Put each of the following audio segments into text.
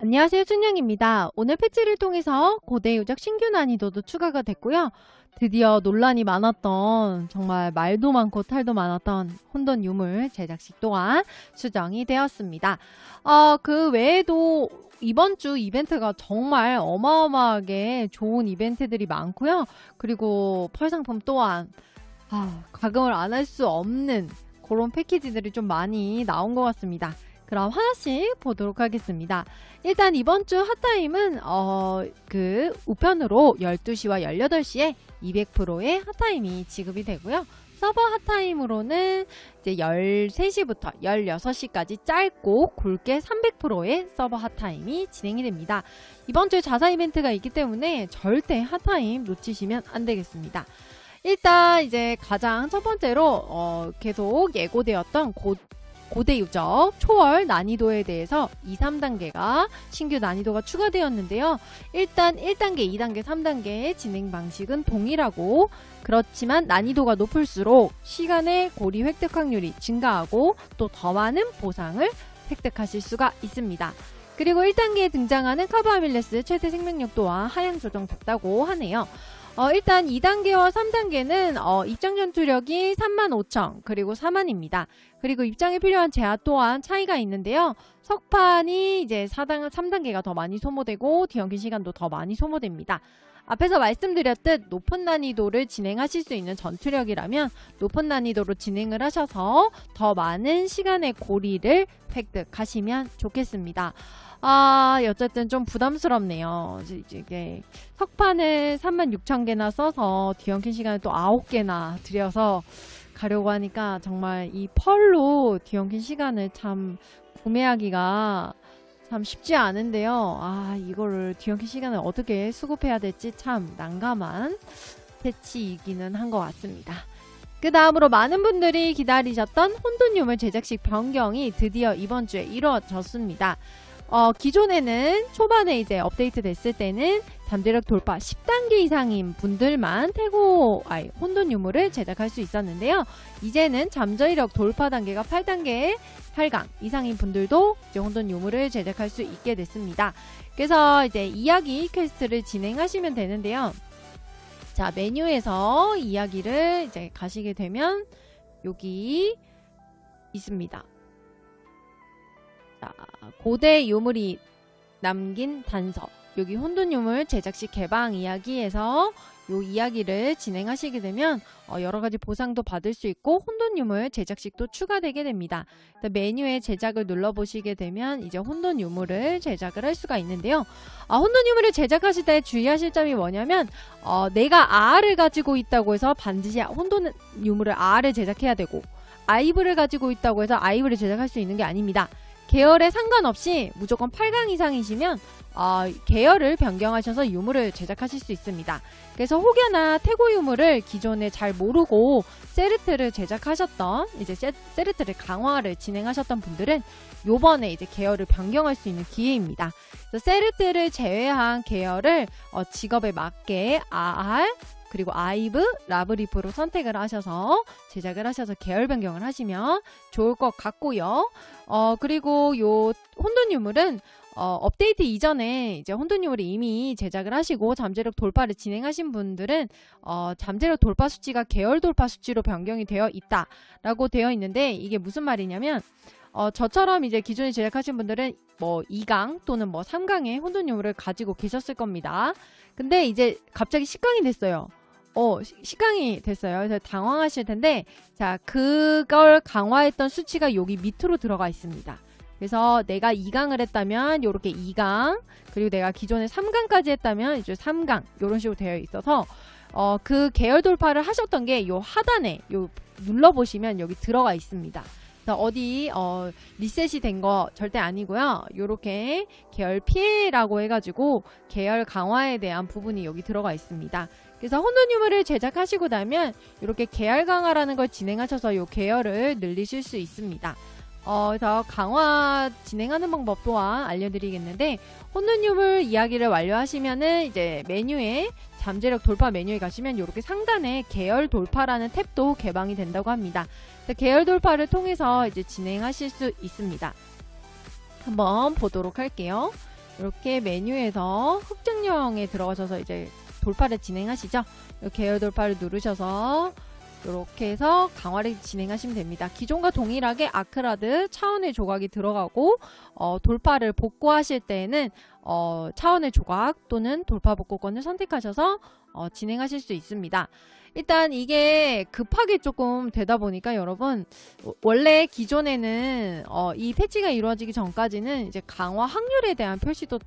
안녕하세요, 춘영입니다. 오늘 패치를 통해서 고대 유적 신규 난이도도 추가가 됐고요. 드디어 논란이 많았던 정말 말도 많고 탈도 많았던 혼돈 유물 제작식 또한 수정이 되었습니다. 어, 그 외에도 이번 주 이벤트가 정말 어마어마하게 좋은 이벤트들이 많고요. 그리고 펄 상품 또한 아, 가금을 안 할 수 없는 그런 패키지들이 좀 많이 나온 것 같습니다. 그럼 하나씩 보도록 하겠습니다. 일단 이번 주 핫타임은 어, 그 우편으로 12시와 18시에 200%의 핫타임이 지급이 되고요. 서버 핫타임으로는 이제 13시부터 16시까지 짧고 굵게 300%의 서버 핫타임이 진행이 됩니다. 이번 주에 자사 이벤트가 있기 때문에 절대 핫타임 놓치시면 안 되겠습니다. 일단 이제 가장 첫 번째로 어, 계속 예고되었던 고, 고대 유적 초월 난이도에 대해서 2, 3단계가 신규 난이도가 추가되었는데요. 일단 1단계, 2단계, 3단계의 진행 방식은 동일하고 그렇지만 난이도가 높을수록 시간의 고리 획득 확률이 증가하고 또 더 많은 보상을 획득하실 수가 있습니다. 그리고 1단계에 등장하는 카바아밀레스 최대 생명력 또한 하향 조정됐다고 하네요. 어, 일단 2단계와 3단계는 어, 입장 전투력이 35,000 그리고 4만입니다. 그리고 입장에 필요한 제한 또한 차이가 있는데요. 석판이 이제 4단, 3단계가 더 많이 소모되고 뒤엉킨 시간도 더 많이 소모됩니다. 앞에서 말씀드렸듯 높은 난이도를 진행하실 수 있는 전투력이라면 높은 난이도로 진행을 하셔서 더 많은 시간의 고리를 획득하시면 좋겠습니다. 아, 어쨌든 좀 부담스럽네요. 이게 석판을 36,000개나 써서 뒤엉킨 시간을 또 9개나 들여서 가려고 하니까 정말 이 펄로 뒤엉킨 시간을 참 구매하기가 참 쉽지 않은데요. 아, 이거를 뒤엉킨 시간을 어떻게 수급해야 될지 참 난감한 패치이기는 한 것 같습니다. 그 다음으로 많은 분들이 기다리셨던 혼돈 유물 제작식 변경이 드디어 이번 주에 이루어졌습니다. 어, 기존에는 초반에 이제 업데이트 됐을 때는 잠재력 돌파 10단계 이상인 분들만 태고, 아니, 혼돈 유물을 제작할 수 있었는데요. 이제는 잠재력 돌파 단계가 8단계 8강 이상인 분들도 이제 혼돈 유물을 제작할 수 있게 됐습니다. 그래서 이제 이야기 퀘스트를 진행하시면 되는데요. 자, 메뉴에서 이야기를 이제 가시게 되면 여기 있습니다. 자, 고대 유물이 남긴 단서. 여기 혼돈 유물 제작식 개방 이야기에서 요 이야기를 진행하시게 되면 어, 여러 가지 보상도 받을 수 있고 혼돈 유물 제작식도 추가되게 됩니다. 메뉴에 제작을 눌러 보시게 되면 이제 혼돈 유물을 제작을 할 수가 있는데요. 아, 혼돈 유물을 제작하실 때 주의하실 점이 뭐냐면 어, 내가 R을 가지고 있다고 해서 반드시 혼돈 유물을 R을 제작해야 되고 아이브를 가지고 있다고 해서 아이브를 제작할 수 있는 게 아닙니다. 계열에 상관없이 무조건 8강 이상이시면 어, 계열을 변경하셔서 유물을 제작하실 수 있습니다. 그래서 혹여나 태고 유물을 기존에 잘 모르고 세르트를 제작하셨던 이제 세, 세르트를 강화를 진행하셨던 분들은 요번에 이제 계열을 변경할 수 있는 기회입니다. 세르트를 제외한 계열을 어, 직업에 맞게 AR 그리고 아이브, 라브리프로 선택을 하셔서 제작을 하셔서 계열 변경을 하시면 좋을 것 같고요. 어, 그리고 요 혼돈 유물은 어, 업데이트 이전에 이제 혼돈 유물이 이미 제작을 하시고 잠재력 돌파를 진행하신 분들은 어, 잠재력 돌파 수치가 계열 돌파 수치로 변경이 되어 있다라고 되어 있는데 이게 무슨 말이냐면 어, 저처럼 이제 기존에 제작하신 분들은 뭐 2강 또는 뭐 3강의 혼돈 유물을 가지고 계셨을 겁니다. 근데 이제 갑자기 10강이 됐어요. 어, 시- 시강이 됐어요. 당황하실 텐데, 자, 그걸 강화했던 수치가 여기 밑으로 들어가 있습니다. 그래서 내가 2강을 했다면, 요렇게 2강, 그리고 내가 기존에 3강까지 했다면, 이제 3강, 요런 식으로 되어 있어서, 어, 그 계열 돌파를 하셨던 게 요 하단에, 요 눌러보시면 여기 들어가 있습니다. 어디, 어, 리셋이 된 거 절대 아니고요. 요렇게 계열 피해라고 해가지고, 계열 강화에 대한 부분이 여기 들어가 있습니다. 그래서 혼돈 유물을 제작하시고 나면 이렇게 계열 강화라는 걸 진행하셔서 요 계열을 늘리실 수 있습니다. 어, 그래서 강화 진행하는 방법 또한 알려드리겠는데 혼돈 유물 이야기를 완료하시면은 이제 메뉴에 잠재력 돌파 메뉴에 가시면 이렇게 상단에 계열 돌파라는 탭도 개방이 된다고 합니다. 계열 돌파를 통해서 이제 진행하실 수 있습니다. 한번 보도록 할게요. 이렇게 메뉴에서 흑증령에 들어가셔서 이제 돌파를 진행하시죠. 이 계열 돌파를 누르셔서 이렇게 해서 강화를 진행하시면 됩니다. 기존과 동일하게 아크라드 차원의 조각이 들어가고 어, 돌파를 복구하실 때에는 어, 차원의 조각 또는 돌파 복구권을 선택하셔서 어, 진행하실 수 있습니다. 일단 이게 급하게 조금 되다 보니까 여러분 어, 원래 기존에는 어, 이 패치가 이루어지기 전까지는 이제 강화 확률에 대한 표시도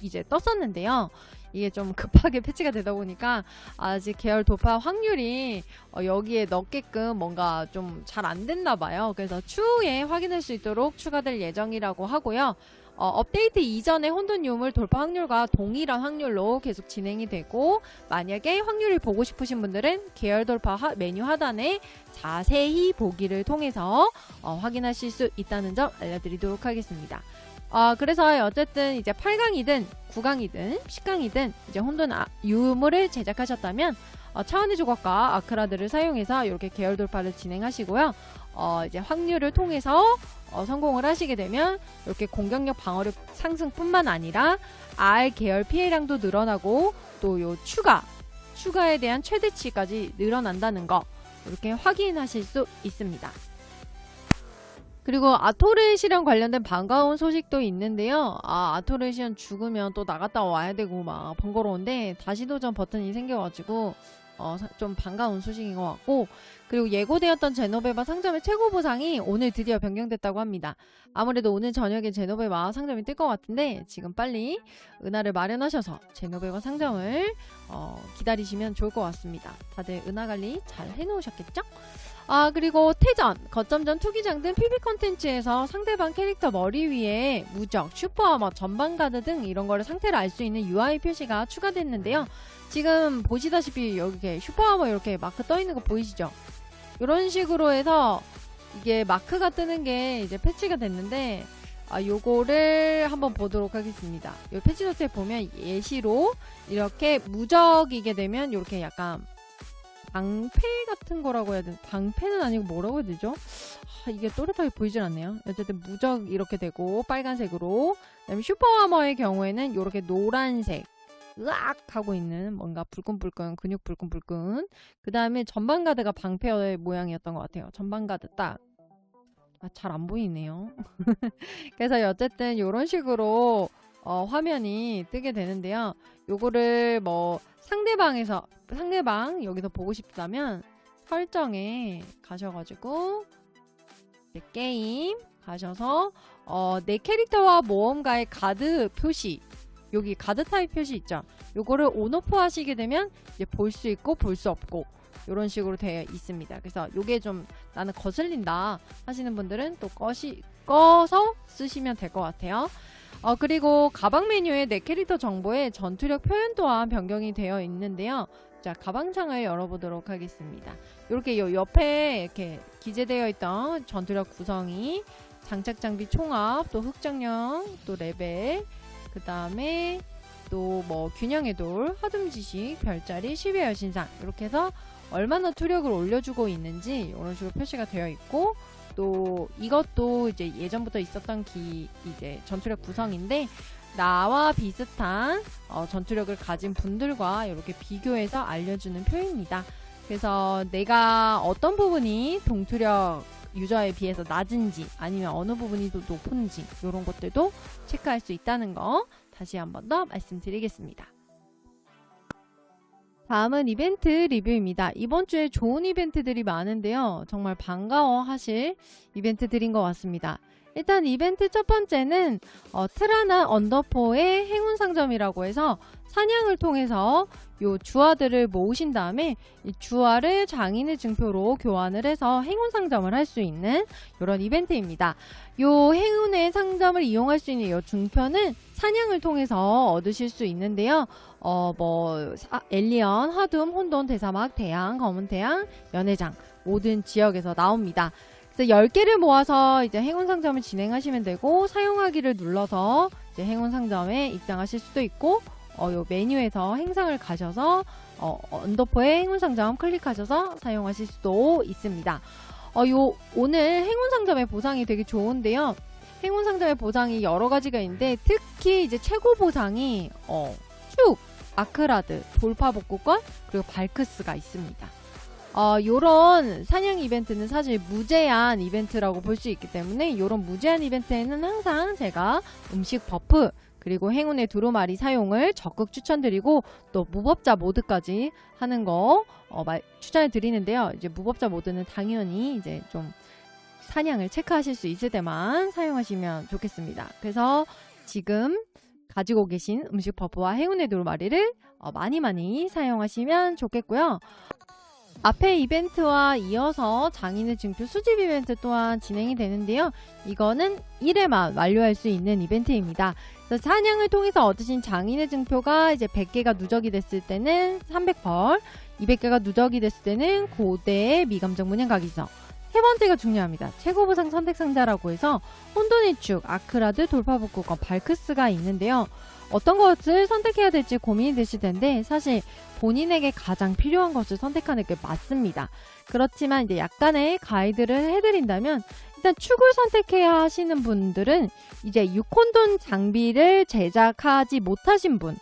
이제 떴었는데요. 이게 좀 급하게 패치가 되다 보니까 아직 계열 돌파 확률이 어, 여기에 넣게끔 뭔가 좀 잘 안 됐나 봐요. 그래서 추후에 확인할 수 있도록 추가될 예정이라고 하고요. 어, 업데이트 이전의 혼돈 유물 돌파 확률과 동일한 확률로 계속 진행이 되고 만약에 확률을 보고 싶으신 분들은 계열 돌파 하- 메뉴 하단에 자세히 보기를 통해서 어, 확인하실 수 있다는 점 알려드리도록 하겠습니다. 어, 그래서 어쨌든 이제 8강이든 9강이든 10강이든 이제 혼돈 아- 유물을 제작하셨다면 어, 차원의 조각과 아크라드를 사용해서 이렇게 계열 돌파를 진행하시고요. 어, 이제 확률을 통해서 어, 성공을 하시게 되면 이렇게 공격력 방어력 상승뿐만 아니라 R 계열 피해량도 늘어나고 또 요 추가 추가에 대한 최대치까지 늘어난다는 거 이렇게 확인하실 수 있습니다. 그리고 아토르시랑 관련된 반가운 소식도 있는데요. 아, 아토르시안 죽으면 또 나갔다 와야 되고 막 번거로운데 다시 도전 버튼이 생겨가지고 어, 사- 좀 반가운 소식인 것 같고 그리고 예고되었던 제노베바 상점의 최고 보상이 오늘 드디어 변경됐다고 합니다. 아무래도 오늘 저녁에 제노베바 상점이 뜰 것 같은데 지금 빨리 은하를 마련하셔서 제노베바 상점을 어, 기다리시면 좋을 것 같습니다. 다들 은하 관리 잘 해놓으셨겠죠? 아 그리고 태전, 거점전 투기장 등 PB 컨텐츠에서 상대방 캐릭터 머리 위에 무적, 슈퍼아머, 전방가드 등 이런 거를 상태를 알 수 있는 UI 표시가 추가됐는데요. 지금 보시다시피 여기 슈퍼아머 이렇게 마크 떠 있는 거 보이시죠? 이런 식으로 해서 이게 마크가 뜨는 게 이제 패치가 됐는데 아 요거를 한번 보도록 하겠습니다. 요 패치 노트에 보면 예시로 이렇게 무적이게 되면 이렇게 약간 방패 같은 거라고 해야 되나? 방패는 아니고 뭐라고 해야 되죠? 아, 이게 또렷하게 보이질 않네요. 어쨌든 무적 이렇게 되고 빨간색으로 그다음에 슈퍼와머의 경우에는 이렇게 노란색 으악 하고 있는 뭔가 불끈불끈 근육 불끈불끈 그 다음에 전방 가드가 방패의 모양이었던 것 같아요. 전방 가드 딱. 아, 잘 안 보이네요. 그래서 어쨌든 이런 식으로 어, 화면이 뜨게 되는데요. 요거를 뭐 상대방에서 상대방 여기서 보고 싶다면 설정에 가셔가지고 게임 가셔서 어, 내 캐릭터와 모험가의 가드 표시 여기 가드 타입 표시 있죠. 요거를 온오프 하시게 되면 이제 볼 수 있고 볼 수 없고 이런 식으로 되어 있습니다. 그래서 요게 좀 나는 거슬린다 하시는 분들은 또 꺼시, 꺼서 쓰시면 될 것 같아요. 어, 그리고 가방 메뉴에 내 캐릭터 정보에 전투력 표현 또한 변경이 되어 있는데요. 자, 가방창을 열어보도록 하겠습니다. 이렇게 요 옆에 이렇게 기재되어 있던 전투력 구성이 장착 장비 총합, 또 흑장령, 또 레벨, 그 다음에 또 뭐 균형의 돌, 화둠 지식, 별자리, 10의 여신상 이렇게 해서 얼마나 투력을 올려주고 있는지 이런 식으로 표시가 되어 있고 또 이것도 이제 예전부터 있었던 기 이제 전투력 구성인데 나와 비슷한 어, 전투력을 가진 분들과 이렇게 비교해서 알려주는 표입니다. 그래서 내가 어떤 부분이 동투력 유저에 비해서 낮은지 아니면 어느 부분이 더 높은지 이런 것들도 체크할 수 있다는 거 다시 한 번 더 말씀드리겠습니다. 다음은 이벤트 리뷰입니다. 이번 주에 좋은 이벤트들이 많은데요. 정말 반가워 하실 이벤트들인 것 같습니다. 일단 이벤트 첫 번째는 어, 트라나 언더포의 행운 상점이라고 해서 사냥을 통해서 요 주화들을 모으신 다음에 이 주화를 장인의 증표로 교환을 해서 행운 상점을 할 수 있는 이런 이벤트입니다. 요 행운의 상점을 이용할 수 있는 요 증표는 사냥을 통해서 얻으실 수 있는데요. 어, 뭐, 사- 엘리언, 화둠, 혼돈, 대사막, 대양, 검은 태양, 연회장 모든 지역에서 나옵니다. 그래서 10개를 모아서 이제 행운 상점을 진행하시면 되고 사용하기를 눌러서 이제 행운 상점에 입장하실 수도 있고 어, 요 메뉴에서 행상을 가셔서 어, 언더포의 행운 상점 클릭하셔서 사용하실 수도 있습니다. 어, 요 오늘 행운 상점의 보상이 되게 좋은데요. 행운 상점의 보상이 여러 가지가 있는데 특히 이제 최고 보상이 어, 쭉 아크라드, 돌파 복구권 그리고 발크스가 있습니다. 어, 요런 사냥 이벤트는 사실 무제한 이벤트라고 볼 수 있기 때문에 요런 무제한 이벤트에는 항상 제가 음식 버프 그리고 행운의 두루마리 사용을 적극 추천드리고 또 무법자 모드까지 하는 거 어, 말, 추천해 드리는데요. 이제 무법자 모드는 당연히 이제 좀 사냥을 체크하실 수 있을 때만 사용하시면 좋겠습니다. 그래서 지금 가지고 계신 음식 버프와 행운의 두루마리를 어, 많이 많이 사용하시면 좋겠고요. 앞에 이벤트와 이어서 장인의 증표 수집 이벤트 또한 진행이 되는데요. 이거는 1회만 완료할 수 있는 이벤트입니다. 그래서 사냥을 통해서 얻으신 장인의 증표가 이제 100개가 누적이 됐을 때는 300벌, 200개가 누적이 됐을 때는 고대 미감정 문양 가기서. 세 번째가 중요합니다. 최고 보상 선택 상자라고 해서 혼돈의 축, 아크라드, 돌파복구권, 발크스가 있는데요. 어떤 것을 선택해야 될지 고민이 되실 텐데 사실 본인에게 가장 필요한 것을 선택하는 게 맞습니다. 그렇지만 이제 약간의 가이드를 해드린다면 일단 축을 선택해야 하시는 분들은 이제 6혼돈 장비를 제작하지 못하신 분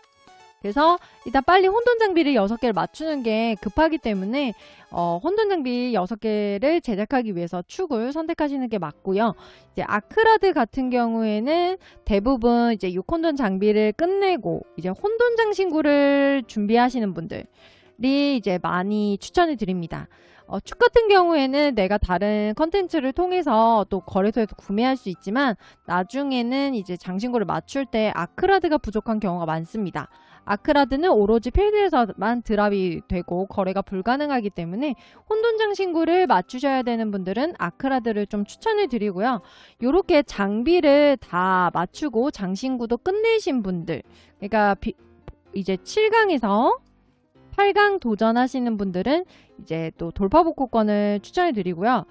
그래서 일단 빨리 혼돈 장비를 6개를 맞추는 게 급하기 때문에 어, 혼돈 장비 6개를 제작하기 위해서 축을 선택하시는 게 맞고요. 이제 아크라드 같은 경우에는 대부분 이제 6혼돈 장비를 끝내고 이제 혼돈 장 신구를 준비하시는 분들이 이제 많이 추천을 드립니다. 어, 축 같은 경우에는 내가 다른 컨텐츠를 통해서 또 거래소에서 구매할 수 있지만 나중에는 이제 장신구를 맞출 때 아크라드가 부족한 경우가 많습니다. 아크라드는 오로지 필드에서만 드랍이 되고 거래가 불가능하기 때문에 혼돈장 신구를 맞추셔야 되는 분들은 아크라드를 좀 추천을 드리고요. 이렇게 장비를 다 맞추고 장신구도 끝내신 분들 그러니까 비, 이제 7강에서 8강 도전하시는 분들은 이제 또 돌파복구권을 추천해 드리고요.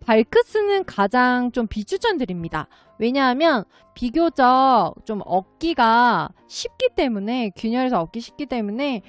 발크스는 가장 좀 비추천드립니다. 왜냐하면 비교적 좀 얻기가 쉽기 때문에 균열에서 얻기 쉽기 때문에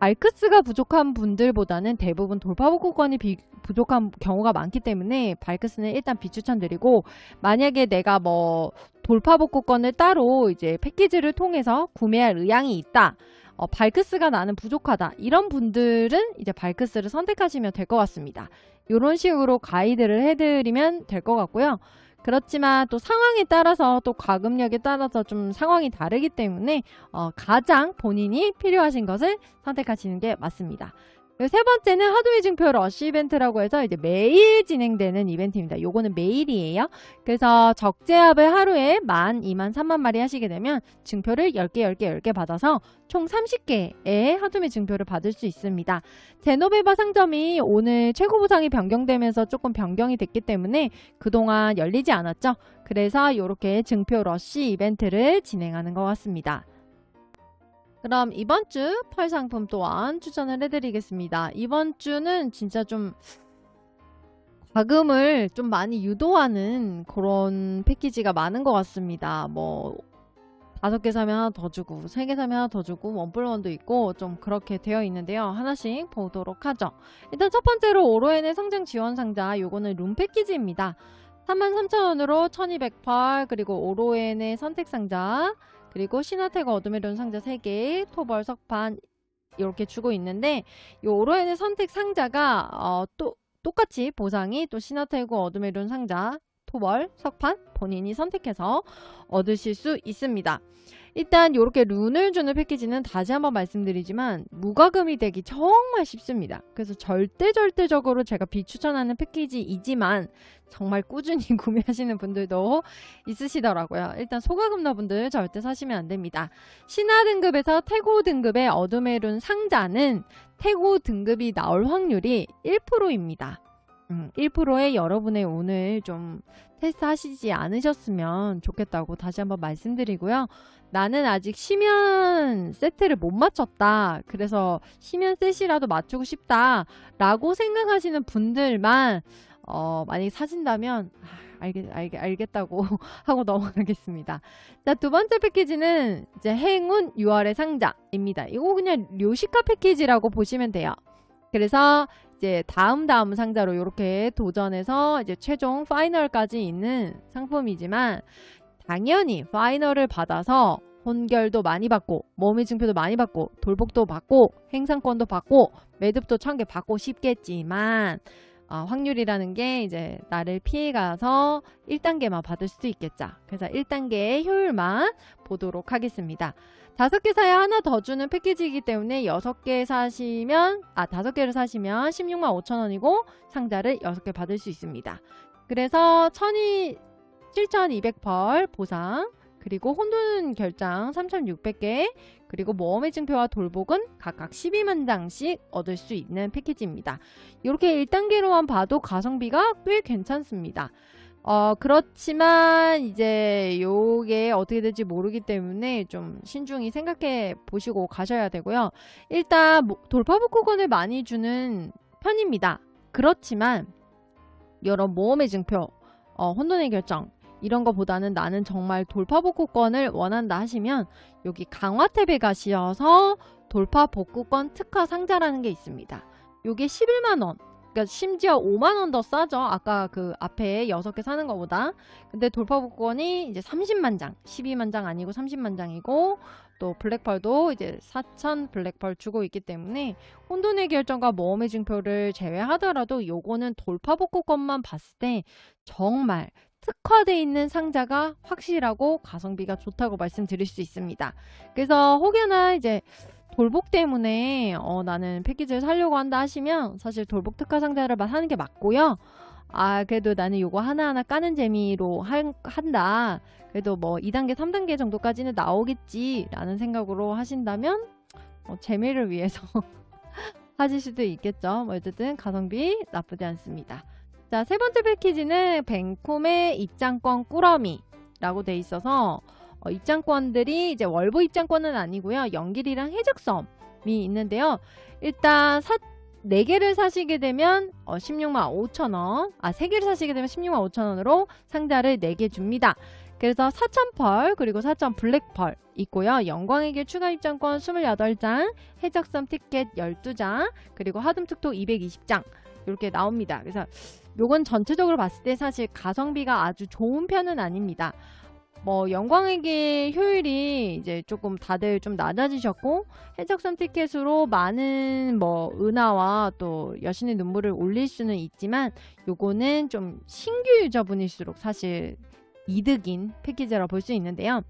발크스가 부족한 분들보다는 대부분 돌파복구권이 비, 부족한 경우가 많기 때문에 발크스는 일단 비추천드리고 만약에 내가 뭐 돌파복구권을 따로 이제 패키지를 통해서 구매할 의향이 있다. 어, 발크스가 나는 부족하다. 이런 분들은 이제 발크스를 선택하시면 될 것 같습니다. 이런 식으로 가이드를 해드리면 될 것 같고요. 그렇지만 또 상황에 따라서 또 과금력에 따라서 좀 상황이 다르기 때문에 어, 가장 본인이 필요하신 것을 선택하시는 게 맞습니다. 그리고 세 번째는 하드웨어 증표 러쉬 이벤트라고 해서 이제 매일 진행되는 이벤트입니다. 요거는 매일이에요. 그래서 적재합을 하루에 만, 2만, 3만 마리 하시게 되면 증표를 10개, 10개, 10개 받아서 총 30개의 하드웨어 증표를 받을 수 있습니다. 제노베바 상점이 오늘 최고 보상이 변경되면서 조금 변경이 됐기 때문에 그동안 열리지 않았죠. 그래서 이렇게 증표 러쉬 이벤트를 진행하는 것 같습니다. 그럼 이번 주 펄 상품 또한 추천을 해드리겠습니다. 이번 주는 진짜 좀 과금을 좀 많이 유도하는 그런 패키지가 많은 것 같습니다. 뭐 다섯 개 사면 하나 더 주고 세 개 사면 하나 더 주고 원플원도 있고 좀 그렇게 되어 있는데요. 하나씩 보도록 하죠. 일단 첫 번째로 오로엔의 성장 지원 상자 요거는 룸 패키지입니다. 33,000원으로 1200펄 그리고 오로엔의 선택 상자 그리고 신화태가 어둠의 룬 상자 3개, 토벌, 석판 이렇게 주고 있는데 이 오로엔의 선택 상자가 어, 또 똑같이 보상이 또 신화태고 어둠의 룬 상자, 토벌, 석판 본인이 선택해서 얻으실 수 있습니다. 일단 이렇게 룬을 주는 패키지는 다시 한번 말씀드리지만 무과금이 되기 정말 쉽습니다. 그래서 절대 절대적으로 제가 비추천하는 패키지이지만 정말 꾸준히 구매하시는 분들도 있으시더라고요. 일단 소과금러 분들 절대 사시면 안 됩니다. 신화 등급에서 태고 등급의 어둠의 룬 상자는 태고 등급이 나올 확률이 1%입니다. 음, 1%에 여러분의 오늘 좀 테스트 하시지 않으셨으면 좋겠다고 다시 한번 말씀드리고요. 나는 아직 시면 세트를 못 맞췄다. 그래서 시면 셋이라도 맞추고 싶다. 라고 생각하시는 분들만 어, 만약에 사신다면 아, 알겠, 알겠, 알겠다고 하고 넘어가겠습니다. 자, 두 번째 패키지는 이제 행운 6월의 상자입니다. 이거 그냥 료시카 패키지라고 보시면 돼요. 그래서 이제 다음 다음 상자로 이렇게 도전해서 이제 최종 파이널까지 있는 상품이지만 당연히 파이널을 받아서 혼결도 많이 받고 몸의 증표도 많이 받고 돌복도 받고 행상권도 받고 매듭도 천 개 받고 싶겠지만 아, 확률이라는 게 이제 나를 피해가서 1단계만 받을 수도 있겠죠. 그래서 1단계의 효율만 보도록 하겠습니다. 다섯 개 사야 하나 더 주는 패키지이기 때문에 여섯 개 사시면 아 다섯 개를 사시면 16만 5천 원이고 상자를 여섯 개 받을 수 있습니다. 그래서 1200 7200벌 보상 그리고 혼돈 결장 3600개 그리고 모험의 증표와 돌복은 각각 12만 장씩 얻을 수 있는 패키지입니다. 이렇게 1단계로만 봐도 가성비가 꽤 괜찮습니다. 어, 그렇지만 이제 요게 어떻게 될지 모르기 때문에 좀 신중히 생각해 보시고 가셔야 되고요. 일단 뭐- 돌파복구권을 많이 주는 편입니다. 그렇지만 여러 모험의 증표, 어, 혼돈의 결정 이런 거보다는 나는 정말 돌파 복구권을 원한다 하시면 여기 강화 탭에 가시어서 돌파 복구권 특화 상자라는 게 있습니다. 요게 11만 원 그러니까 심지어 5만 원 더 싸죠. 아까 그 앞에 6개 사는 것보다. 근데 돌파복권이 이제 30만 장, 12만 장 아니고 30만 장이고 또 블랙펄도 이제 4천 블랙펄 주고 있기 때문에 혼돈의 결정과 모험의 증표를 제외하더라도 요거는 돌파복권만 봤을 때 정말 특화되어 있는 상자가 확실하고 가성비가 좋다고 말씀드릴 수 있습니다. 그래서 혹여나 이제 돌복 때문에 어, 나는 패키지를 사려고 한다 하시면 사실 돌복 특화 상자를 만 하는 게 맞고요. 아 그래도 나는 요거 하나하나 까는 재미로 한, 한다. 그래도 뭐 2단계, 3단계 정도까지는 나오겠지라는 생각으로 하신다면 어, 재미를 위해서 하실 수도 있겠죠. 뭐 어쨌든 가성비 나쁘지 않습니다. 자, 세 번째 패키지는 뱅콤의 입장권 꾸러미라고 돼 있어서 어, 입장권들이 이제 월보 입장권은 아니고요. 연길이랑 해적섬이 있는데요. 일단 사, 4개를 사시게 되면 어, 16만 5천 원, 아 3개를 사시게 되면 16만 5천 원으로 상자를 4개 줍니다. 그래서 4천 펄 그리고 4천 블랙펄 있고요. 영광의 길 추가 입장권 28장, 해적섬 티켓 12장, 그리고 하둠 특토 220장 이렇게 나옵니다. 그래서 요건 전체적으로 봤을 때 사실 가성비가 아주 좋은 편은 아닙니다. 뭐 영광의 길 효율이 이제 조금 다들 좀 낮아지셨고 해적선 티켓으로 많은 뭐 은하와 또 여신의 눈물을 올릴 수는 있지만 요거는 좀 신규 유저분일수록 사실 이득인 패키지라 볼 수 있는데요.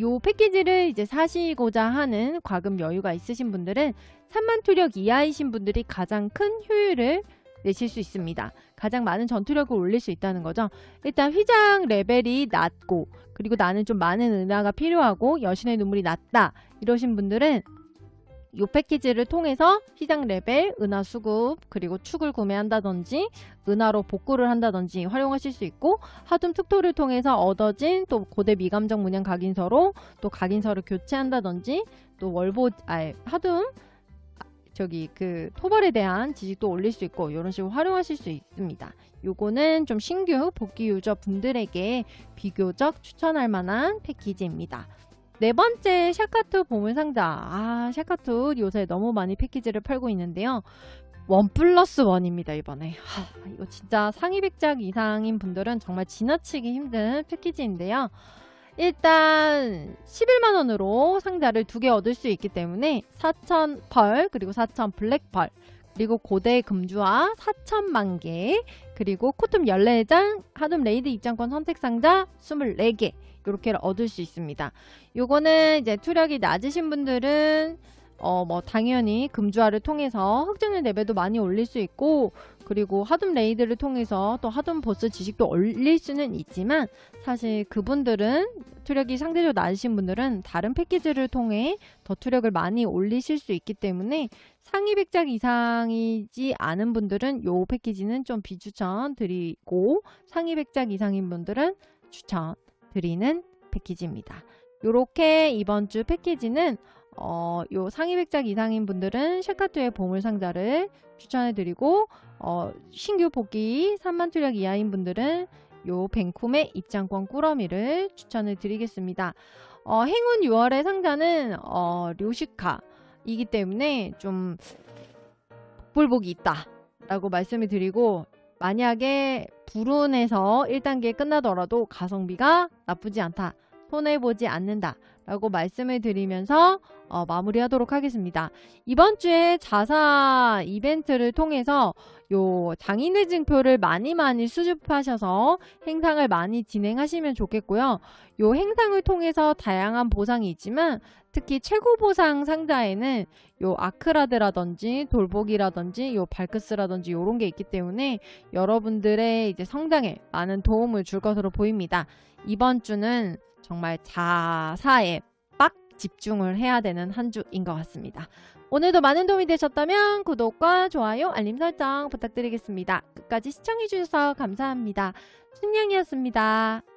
요 패키지를 이제 사시고자 하는 과금 여유가 있으신 분들은 3만 투력 이하이신 분들이 가장 큰 효율을 내실 수 있습니다. 가장 많은 전투력을 올릴 수 있다는 거죠. 일단 휘장 레벨이 낮고 그리고 나는 좀 많은 은하가 필요하고 여신의 눈물이 낮다 이러신 분들은 이 패키지를 통해서 휘장 레벨, 은하 수급, 그리고 축을 구매한다든지 은하로 복구를 한다든지 활용하실 수 있고 하둠 특토를 통해서 얻어진 또 고대 미감정 문양 각인서로 또 각인서를 교체한다든지 또 월보 아 하둠 저기 그 토벌에 대한 지식도 올릴 수 있고 이런 식으로 활용하실 수 있습니다. 요거는 좀 신규 복귀 유저 분들에게 비교적 추천할 만한 패키지입니다. 네 번째 샤카투 보물상자. 아, 샤카투 요새 너무 많이 패키지를 팔고 있는데요. 원 플러스 원입니다, 이번에. 하, 이거 진짜 상위 100작 이상인 분들은 정말 지나치기 힘든 패키지인데요. 일단 11만 원으로 상자를 두 개 얻을 수 있기 때문에 4천 펄 그리고 4천 블랙 펄 그리고 고대 금주와 4천만 개 그리고 코툼 14장 하둠 레이드 입장권 선택 상자 24개 이렇게 얻을 수 있습니다. 요거는 이제 투력이 낮으신 분들은 어 뭐 당연히 금주화를 통해서 흑증의 레벨도 많이 올릴 수 있고 그리고 하둠 레이드를 통해서 또 하둠 보스 지식도 올릴 수는 있지만 사실 그분들은 투력이 상대적으로 낮으신 분들은 다른 패키지를 통해 더 투력을 많이 올리실 수 있기 때문에 상위 100작 이상이지 않은 분들은 요 패키지는 좀 비추천 드리고 상위 100작 이상인 분들은 추천 드리는 패키지입니다. 요렇게 이번 주 패키지는 어, 요 상위 100작 이상인 분들은 샤카투의 보물 상자를 추천해 드리고 어, 신규 복귀 3만 투력 이하인 분들은 요 뱅쿰의 입장권 꾸러미를 추천을 드리겠습니다. 어, 행운 6월의 상자는 어, 료시카이기 때문에 좀 복불복이 있다. 라고 말씀을 드리고 만약에 불운에서 1단계 끝나더라도 가성비가 나쁘지 않다. 손해보지 않는다. 라고 말씀을 드리면서 어, 마무리하도록 하겠습니다. 이번 주에 자사 이벤트를 통해서 요 장인의 증표를 많이 많이 수집하셔서 행상을 많이 진행하시면 좋겠고요. 요 행상을 통해서 다양한 보상이 있지만 특히 최고 보상 상자에는 요 아크라드라든지 돌보기라든지 요 발크스라든지 요런 게 있기 때문에 여러분들의 이제 성장에 많은 도움을 줄 것으로 보입니다. 이번 주는 정말 자사에 빡 집중을 해야 되는 한 주인 것 같습니다. 오늘도 많은 도움이 되셨다면 구독과 좋아요, 알림 설정 부탁드리겠습니다. 끝까지 시청해주셔서 감사합니다. 순냥이었습니다.